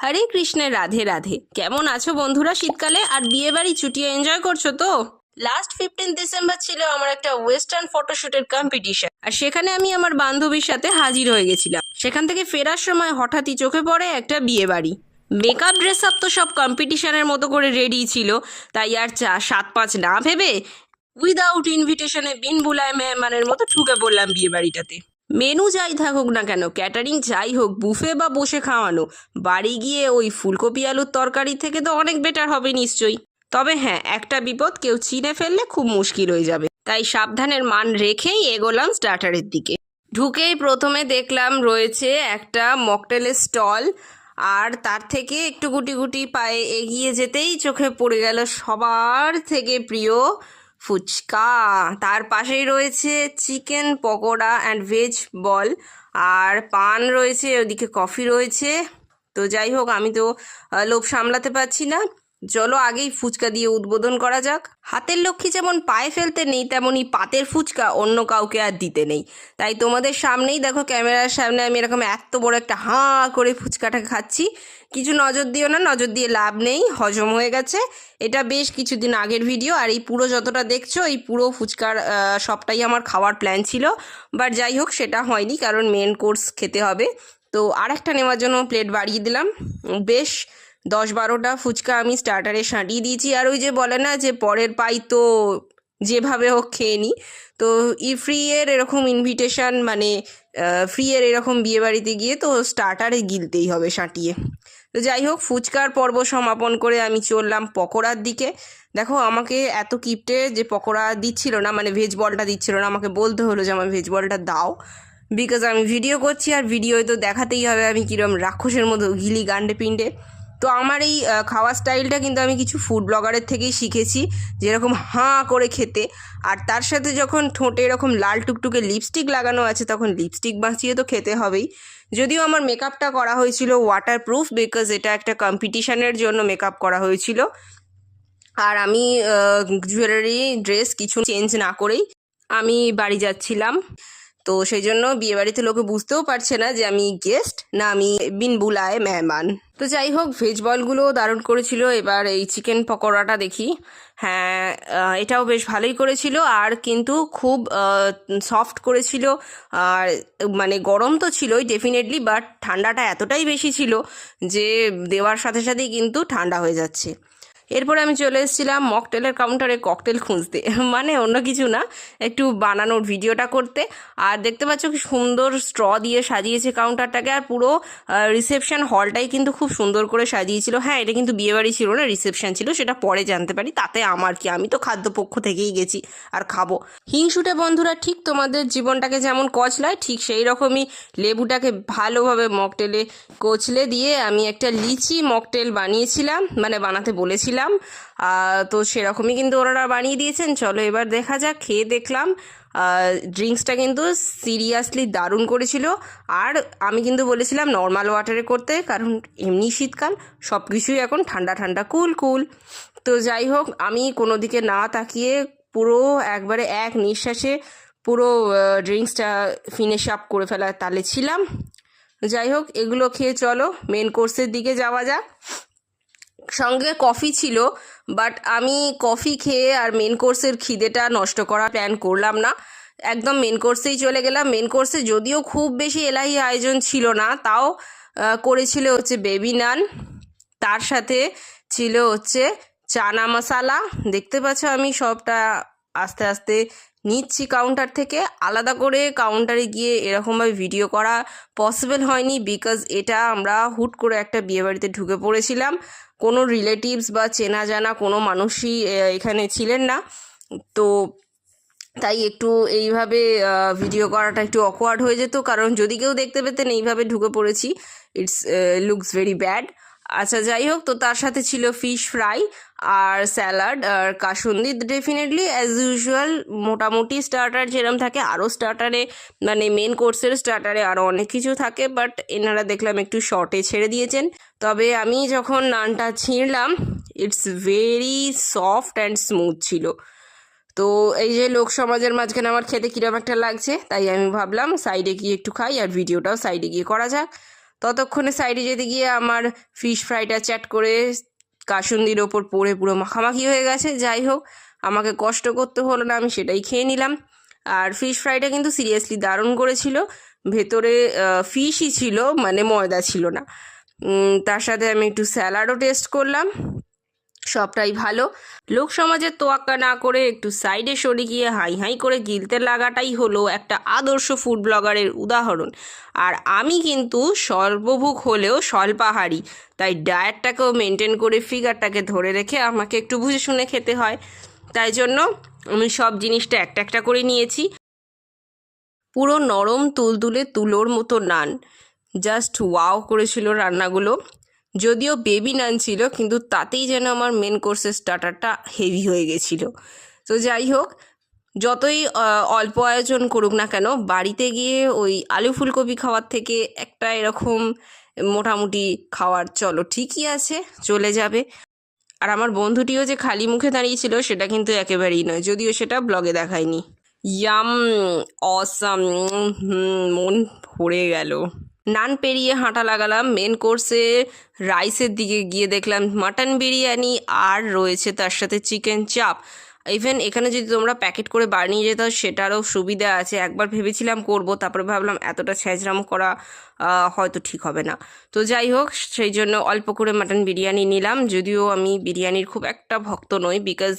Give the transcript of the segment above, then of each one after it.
হরে কৃষ্ণের রাধে রাধে। কেমন আছো বন্ধুরা শীতকালে? আর বিয়ে বাড়ি ছুটিয়ে এনজয় করছ তো? লাস্ট ফিফটিন ডিসেম্বর ছিল আমার একটা ওয়েস্টার্ন ফটোশুটের কম্পিটিশন আর সেখানে আমি আমার বান্ধবীর সাথে হাজির হয়ে গেছিলাম। সেখান থেকে ফেরার সময় হঠাৎই চোখে পড়ে একটা বিয়ে বাড়ি মেকআপ ড্রেস আপ তো সব কম্পিটিশনের মতো করে রেডি ছিল। তাই আর চা, সাত পাঁচ না ভেবে উইদাউট ইনভিটেশনে বিন বুলায় মেহমানের মতো ঢুকে পড়লাম বিয়ে বাড়িটাতে মেনু যাই থাকুক না কেন ক্যাটারিং যাই হোক বুফে বা বসে খাওয়ানো, বাড়ি গিয়ে ওই ফুলকপি আলুর তরকারি থেকে তো অনেক বেটার হবে নিশ্চয়ই। তবে হ্যাঁ একটা বিপদ, কেউ চিনে ফেললে খুব মুশকিল হয়ে যাবে। তাই সাবধানের মান রেখেই এগোলাম স্টার্টারের দিকে। ঢুকেই প্রথমে দেখলাম রয়েছে একটা মকটেলের স্টল আর তার থেকে একটু গুটি গুটি পায়ে এগিয়ে যেতেই চোখে পড়ে গেল সবার থেকে প্রিয় ফুচকা। তার পাশেই রয়েছে chicken, pakora and veg ball আর পান রয়েছে, ওদিকে কফি রয়েছে। তো যাই হোক, আমি তো লোভ সামলাতে পারছি না। চলো আগেই ফুচকা দিয়ে উদ্বোধন করা যাক। হাতের লক্ষ্মী যেমন পায়ে ফেলতে নেই তেমনই পাতের ফুচকা অন্য কাউকে আর দিতে নেই। তাই তোমাদের সামনেই দেখো ক্যামেরার সামনে আমি এরকম এত বড় একটা হাঁ করে ফুচকাটা খাচ্ছি। কিছু নজর দিও না, নজর দিয়ে লাভ নেই, হজম হয়ে গেছে। এটা বেশ কিছুদিন আগের ভিডিও, আর এই পুরো যতটা দেখছ, এই পুরো ফুচকার সবটাই আমার খাওয়ার প্ল্যান ছিল। বাট যাই হোক, সেটা হয়নি, কারণ মেন কোর্স খেতে হবে। তো আর একটা নেওয়ার জন্য প্লেট বাড়িয়ে দিলাম। বেশ দশ বারোটা ফুচকা আমি স্টার্টারে সাঁটিয়ে দিয়েছি। আর ওই যে বলে না যে পরের পাই তো যেভাবে হোক খেয়ে নিই তো ই ফ্রি এর এরকম ইনভিটেশন মানে ফ্রি এর এরকম বিয়ে বাড়িতে গিয়ে তো স্টার্টারে গিলতেই হবে সাঁটিয়ে। তো যাই হোক, ফুচকার পর্ব সমাপন করে আমি চললাম পকোড়ার দিকে। দেখো, আমাকে এত কিপটে যে পকোড়া দিচ্ছিল না মানে ভেজ বলটা দিচ্ছিল না, আমাকে বলতে হলো যে, আমার ভেজ বলটা দাও। বিকজ আমি ভিডিও করছি, আর ভিডিওয় তো দেখাতেই হবে আমি কীরকম রাক্ষসের মতো ঘিলি গান্ডে পিণ্ডে তো আমার এই খাওয়ার স্টাইলটা কিন্তু আমি কিছু ফুড ব্লগারের থেকেই শিখেছি, যেরকম হাঁ করে খেতে। আর তার সাথে যখন ঠোঁটে এরকম লাল টুকটুকে লিপস্টিক লাগানো আছে, তখন লিপস্টিক বাঁচিয়ে তো খেতে হবেই। যদিও আমার মেকআপটা করা হয়েছিল ওয়াটার প্রুফ বিকজ এটা একটা কম্পিটিশানের জন্য মেকআপ করা হয়েছিল। আর আমি জুয়েলারি ড্রেস কিছু চেঞ্জ না করেই আমি বাড়ি যাচ্ছিলাম। তো সেই জন্য বিয়ে বাড়িতে লোকে বুঝতেও পারছে না যে আমি গেস্ট না আমি বিন বুলায় মেহমান। তো যাই হোক ভেজ বলগুলো দারুণ করেছিল, এবার এই চিকেন পকোড়াটা দেখি। হ্যাঁ এটাও বেশ ভালোই করেছিল, আর কিন্তু খুব সফট করেছিল। আর মানে গরম তো ছিলই ডেফিনেটলি বাট ঠান্ডাটা এতটাই বেশি ছিল যে দেওয়ার সাথে সাথেই কিন্তু ঠান্ডা হয়ে যাচ্ছে। এরপর আমি চলে এসেছিলাম মকটেলের কাউন্টারে ককটেল খুঁজতে। মানে অন্য কিছু না, একটু বানানোর ভিডিওটা করতে। আর দেখতে পাচ্ছ কি সুন্দর স্ট্র দিয়ে সাজিয়েছে কাউন্টারটাকে আর পুরো রিসেপশন হলটাই কিন্তু খুব সুন্দর করে সাজিয়েছিল। হ্যাঁ এটা কিন্তু বিয়েবাড়ি ছিল না রিসেপশন ছিল, সেটা পরে জানতে পারি। তাতে আমার কি, আমি তো খাদ্যপক্ষ থেকেই গেছি আর খাব। হিংসুটে বন্ধুরা, ঠিক তোমাদের জীবনটাকে যেমন কচলায়, ঠিক সেই রকমই লেবুটাকে ভালোভাবে মকটেলে কচলে দিয়ে আমি একটা লিচি মকটেল বানিয়েছিলাম। মানে বানাতে বলেছিলাম। আহ, তো সেরকমই কিন্তু ওনারা বানিয়ে দিয়েছেন। চলো এবার দেখা যাক খেয়ে দেখলাম। ড্রিঙ্কসটা কিন্তু সিরিয়াসলি দারুণ করেছিল। আর আমি কিন্তু বলেছিলাম নর্মাল ওয়াটারে করতে কারণ এমনি শীতকাল সব কিছুই এখন ঠান্ডা ঠান্ডা কুল কুল। তো যাই হোক আমি কোনো দিকে না তাকিয়ে পুরো একবারে এক নিঃশ্বাসে পুরো ড্রিঙ্কসটা ফিনিশ আপ করে ফেলার তালে ছিলাম। যাই হোক এগুলো খেয়ে চলো মেন কোর্সের দিকে যাওয়া যাক। সঙ্গে কফি ছিল বাট আমি কফি খেয়ে আর মেন কোর্সের খিদেটা নষ্ট করার প্ল্যান করলাম না। একদম মেন কোর্সেই চলে গেলাম। মেন কোর্সে যদিও খুব বেশি এলাহি আয়োজন ছিল না, তাও করেছিল হচ্ছে বেবি নান তার সাথে ছিল হচ্ছে চানা মশালা। দেখতে পাচ্ছ আমি সবটা আস্তে আস্তে নিচ্ছি কাউন্টার থেকে। আলাদা করে কাউন্টারে গিয়ে এরকমভাবে ভিডিও করা পসিবল হয়নি বিকজ এটা আমরা হুট করে একটা বিয়েবাড়িতে ঢুকে পড়েছিলাম। কোনো রিলেটিভস বা চেনা জানা কোনো মানুষই এখানে ছিলেন না। তো তাই একটু এইভাবে ভিডিও করাটা একটু অকওয়ার্ড হয়ে যেত। কারণ যদি কেউ দেখতে পেতেন, এইভাবে ঢুকে পড়েছি। ইটস লুকস ভেরি ব্যাড আচ্ছা যাই হোক, তো তার সাথে ছিল ফিশ ফ্রাই আর স্যালাড আর কাসুন্দি। ডেফিনেটলি অ্যাজ ইউজুয়াল মোটামুটি স্টার্টার যেরম থাকে আরও স্টার্টারে মানে মেন কোর্সের স্টার্টারে আরও অনেক কিছু থাকে বাট এনারা দেখলাম একটু শর্টে ছেড়ে দিয়েছেন। তবে আমি যখন নানটা ছিঁড়লাম it's very soft and smooth ছিল। তো এই যে লোক সমাজের মাঝখানে আমার খেতে কীরকম একটা লাগছে, তাই আমি ভাবলাম সাইডে গিয়ে একটু খাই আর ভিডিওটাও সাইডে গিয়ে করা যাক। ততক্ষণে সাইডে যেতে গিয়ে আমার ফিশ ফ্রাইটা চ্যাট করে কাসুন্দির ওপর পড়ে পুরো মাখামাখি হয়ে গেছে। যাই হোক, আমাকে কষ্ট করতে হলো না, আমি সেটাই খেয়ে নিলাম। আর ফিশ ফ্রাইটা কিন্তু সিরিয়াসলি দারুণ করেছিল। ভেতরে ফিশই ছিল মানে ময়দা ছিল না। তার সাথে আমি একটু স্যালাডও টেস্ট করলাম। সবটাই ভালো। লোক সমাজের তোয়াক্কা না করে একটু সাইডে সরে গিয়ে হাই হাই করে গিলতে লাগাটাই হলো একটা আদর্শ ফুড ব্লগারের উদাহরণ। আর আমি কিন্তু সর্বভুক হলেও স্বল্পাহারী তাই ডায়েটটাকেও মেনটেন করে ফিগারটাকে ধরে রেখে আমাকে একটু বুঝে শুনে খেতে হয়। তাই জন্য আমি সব জিনিসটা একটা একটা করে নিয়েছি। পুরো নরম তুলতুলে তুলোর মতো নান। জাস্ট ওয়াও করেছিল রান্নাগুলো। যদিও বেবি নান ছিল, কিন্তু তাতেই যেন আমার মেন কোর্সের স্টার্টারটা হেভি হয়ে গেছিল। তো যাই হোক, যতই অল্প আয়োজন করুক না কেন, বাড়িতে গিয়ে ওই আলু ফুলকপি খাওয়ার থেকে একটা এরকম মোটামুটি খাওয়ার, চলো ঠিকই আছে, চলে যাবে। আর আমার বন্ধুটিও যে খালি মুখে দাঁড়িয়েছিল, সেটা কিন্তু একেবারেই নয়, যদিও সেটা ব্লগে দেখায়নি। ইয়াম, অসাম মন ভরে গেল। নান পেরিয়ে হাঁটা লাগালাম। মেন কোর্সে রাইসের দিকে গিয়ে দেখলাম মাটন বিরিয়ানি আর রয়েছে তার সাথে চিকেন চাপ ইভেন এখানে যদি তোমরা প্যাকেট করে বার নিয়ে যেত সেটারও সুবিধা আছে। একবার ভেবেছিলাম করব, তারপরে ভাবলাম এতটা ছ্যাঁচড়াম করা হয়তো ঠিক হবে না। তো যাই হোক, সেই জন্য অল্প করে মাটন বিরিয়ানি নিলাম। যদিও আমি বিরিয়ানির খুব একটা ভক্ত নই বিকজ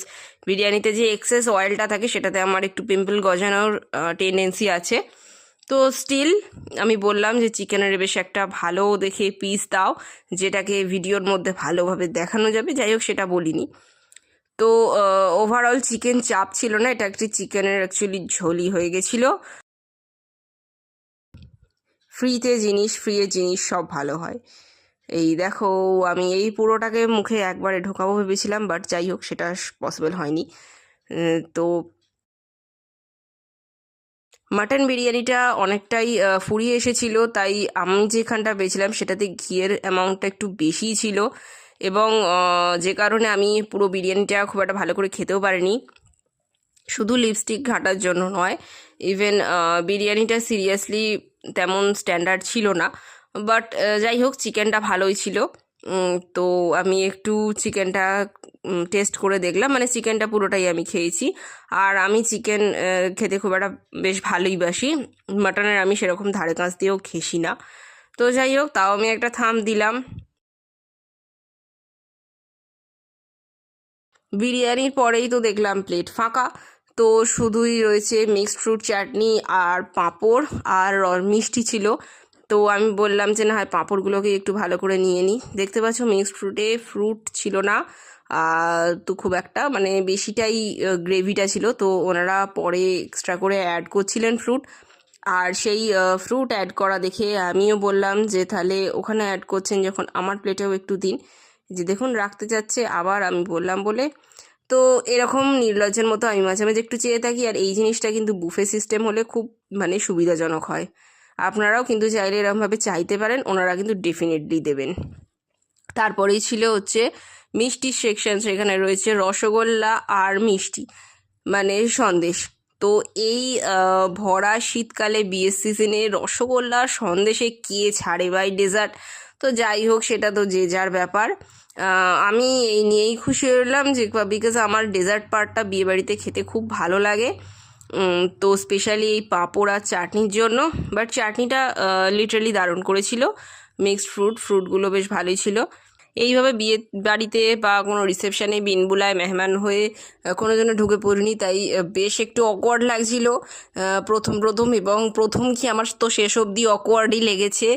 বিরিয়ানিতে যে এক্সেস অয়েলটা থাকে, সেটাতে আমার একটু পিম্পল গজানোর টেন্ডেন্সি আছে। তো স্টিল আমি বললাম যে চিকেনের বেশ একটা ভালো দেখে পিস দাও, যেটাকে ভিডিওর মধ্যে ভালোভাবে দেখানো যাবে যাই হোক সেটা বলিনি। তো ওভারঅল চিকেন চাপ ছিল না, এটা একটি চিকেনের অ্যাকচুয়ালি ঝোলি হয়ে গেছিল। ফ্রিতে জিনিস ফ্রিয়ে জিনিস সব ভালো হয়। এই দেখো, আমি এই পুরোটাকে মুখে একবারে ঢোকাবো ভেবেছিলাম বাট যাই হোক সেটা পসিবল হয়নি। তো মাটন বিরিয়ানিটা অনেকটাই ফুরিয়ে এসেছিল, তাই আমি যেখানটা পেয়েছিলাম সেটাতে ঘিয়ের অ্যামাউন্টটা একটু বেশিই ছিল এবং যে কারণে আমি পুরো বিরিয়ানিটা খুব একটা ভালো করে খেতেও পারিনি। শুধু লিপস্টিক ঘাটার জন্য নয় ইভেন বিরিয়ানিটা সিরিয়াসলি তেমন স্ট্যান্ডার্ড ছিল না। বাট যাই হোক চিকেনটা ভালোই ছিল। তো আমি একটু চিকেনটা টেস্ট করে দেখলাম। মানে চিকেনটা পুরোটাই আমি খেয়েছি। আর আমি চিকেন খেতে খুব একটা বেশ ভালোই বাসি। মাটনের আমি সেরকম ধারে কাছ দিয়েও খেসি না। তো যাই হোক, তাও আমি একটা থাম দিলাম। বিরিয়ানির পরেই তো দেখলাম প্লেট ফাঁকা। তো শুধুই রয়েছে মিক্সড ফ্রুট চাটনি আর পাঁপড় আর মিষ্টি ছিল। তো আমি বললাম যে না হয় পাঁপড়গুলোকে একটু ভালো করে নিয়ে নিই। দেখতে পাচ্ছ মিক্সড ফ্রুটে ফ্রুট ছিল না। তো খুব একটা মানে বেশিটাই গ্রেভিটা ছিল। তো ওনারা পরে এক্সট্রা করে অ্যাড করছিলেন ফ্রুট আর সেই ফ্রুট অ্যাড করা দেখে আমিও বললাম যে, তাহলে ওখানে অ্যাড করছেন যখন আমার প্লেটেও একটু দিন। যে দেখুন, রাখতে যাচ্ছে, আবার আমি বললাম বলে। তো এরকম নির্লজ্জের মতো আমি মাঝে মাঝে একটু চেয়ে থাকি। আর এই জিনিসটা কিন্তু বুফে সিস্টেম হলে খুব মানে সুবিধাজনক হয়। আপনারাও কিন্তু চাইলে এরকমভাবে চাইতে পারেন। ওনারা কিন্তু ডেফিনেটলি দেবেন। তারপরেই ছিল হচ্ছে মিষ্টির সেকশন সেখানে রয়েছে রসগোল্লা আর মিষ্টি মানে সন্দেশ। তো এই ভরা শীতকালে বিয়ের সিজনে রসগোল্লা সন্দেশে কে ছাড়ে বাই ডেজার্ট তো যাই হোক, সেটা তো যে যার ব্যাপার। আমি এই নিয়েই খুশি হলাম যে বিকজ আমার ডেজার্ট পার্টটা বিয়েবাড়িতে খেতে খুব ভালো লাগে। তো স্পেশালি এই পাঁপড় আর চাটনির জন্য। বাট চাটনিটা লিটারালি দারুণ করেছিল। মিক্সড ফ্রুট ফ্রুটগুলো বেশ ভালোই ছিল। এইভাবে বিয়ে বাড়িতে বা কোনো রিসেপশনে বিনবুলায় মেহমান হয়ে কোনো জন্য ঢুকে পড়িনি, তাই বেশ একটু অকওয়ার্ড লাগছিল। প্রথম প্রথম এবং প্রথম কি আমার তো শেষ অবধি অকওয়ার্ডই লেগেছে।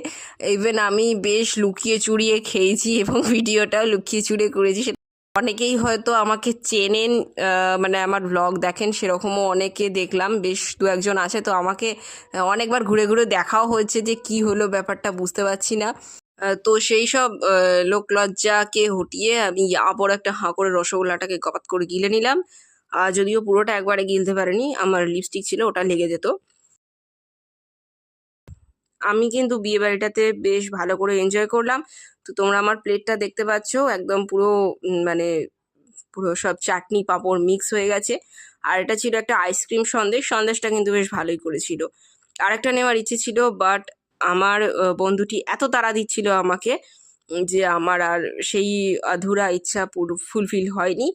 ইভেন আমি বেশ লুকিয়ে চুরিয়ে খেয়েছি এবং ভিডিওটাও লুকিয়ে চুরিয়ে করেছি। অনেকেই হয়তো আমাকে চেনেন মানে আমার ব্লগ দেখেন সেরকমও অনেকে দেখলাম, বেশ দু একজন আছে। তো আমাকে অনেকবার ঘুরে ঘুরে দেখাও হয়েছে যে কি হলো ব্যাপারটা, বুঝতে পারছি না। তো সেই সব লোক লজ্জাকে হটিয়ে আমি বড় একটা হাঁ করে রসগোল্লাটাকে গপাত করে গিলে নিলাম। আর যদিও পুরোটা একবারে গিলতে পারিনি, আমার লিপস্টিক ছিল, ওটা লেগে যেত। আমি কিন্তু বিয়ে বাড়িটাতে বেশ ভালো করে এনজয় করলাম। তো তোমরা আমার প্লেটটা দেখতে পাচ্ছ, একদম পুরো মানে পুরো সব চাটনি পাঁপড় মিক্স হয়ে গেছে। আর এটা ছিল একটা আইসক্রিম সন্দেশ, সন্দেশটা কিন্তু বেশ ভালোই করেছিল। আরেকটা নেওয়ার ইচ্ছে ছিল বাট আমার বন্ধুটি এত তাড়া দিচ্ছিল আমাকে যে আমার আর সেই আধুরা ইচ্ছা পুরো ফুলফিল হয়নি।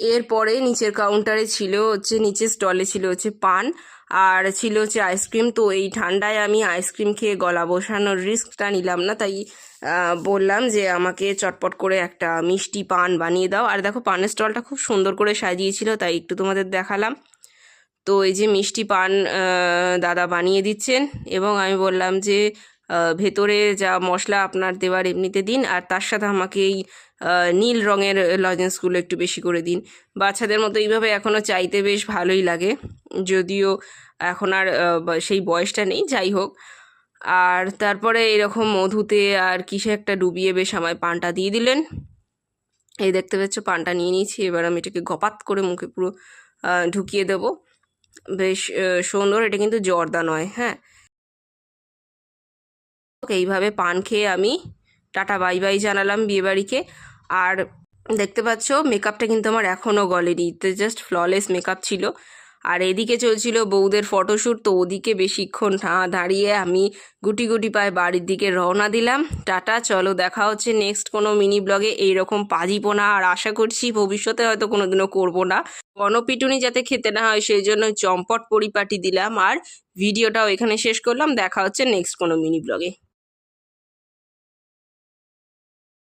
এরপরে নিচের কাউন্টারে ছিল হচ্ছে, নিচের স্টলে ছিল হচ্ছে পান আর ছিল হচ্ছে আইসক্রিম তো এই ঠান্ডায় আমি আইসক্রিম খেয়ে গলা বসানোর রিস্কটা নিলাম না। তাই বললাম যে আমাকে চটপট করে একটা মিষ্টি পান বানিয়ে দাও। আর দেখো, পানের স্টলটা খুব সুন্দর করে সাজিয়েছিল, তাই একটু তোমাদের দেখালাম। তো এই যে মিষ্টি পান দাদা বানিয়ে দিচ্ছেন এবং আমি বললাম যে ভেতরে যা মশলা আপনার দেওয়ার এমনিতে দিন আর তার সাথে আমাকে এই নীল রঙের লজেন্সগুলো একটু বেশি করে দিন। বাচ্চাদের মতো এইভাবে এখনও চাইতে বেশ ভালোই লাগে। যদিও এখন আর সেই বয়সটা নেই, যাই হোক। আর তারপরে এরকম মধুতে আর কিসে একটা ডুবিয়ে বেশ আমায় পানটা দিয়ে দিলেন। এই দেখতে পাচ্ছ, পানটা নিয়ে নিয়েছি। এবার আমি এটাকে গপাত করে মুখে পুরো ঢুকিয়ে দেবো। বেশ সুন্দর। এটা কিন্তু জর্দা নয় হ্যাঁ? এইভাবে পান খেয়ে আমি টাটা, বাই বাই জানালাম বিয়েবাড়িকে। আর দেখতে পাচ্ছ মেকআপটা কিন্তু আমার এখনও গলেনি। তো জাস্ট ফ্ললেস মেকআপ ছিল। আর এদিকে চলছিল বউদের ফটোশ্যুট তো ওদিকে বেশিক্ষণ না দাঁড়িয়ে আমি গুটি গুটি পায়ে বাড়ির দিকে রওনা দিলাম। টাটা, চলো দেখা হচ্ছে নেক্সট কোনো মিনি ব্লগে এইরকম পাজিপোনা আর আশা করছি ভবিষ্যতে হয়তো কোনোদিনও করব না। গণপিটুনি যাতে খেতে না হয়, সেই জন্য চম্পট পরিপাটি দিলাম। আর ভিডিওটাও এখানে শেষ করলাম। দেখা হচ্ছে নেক্সট কোনো মিনি ব্লগে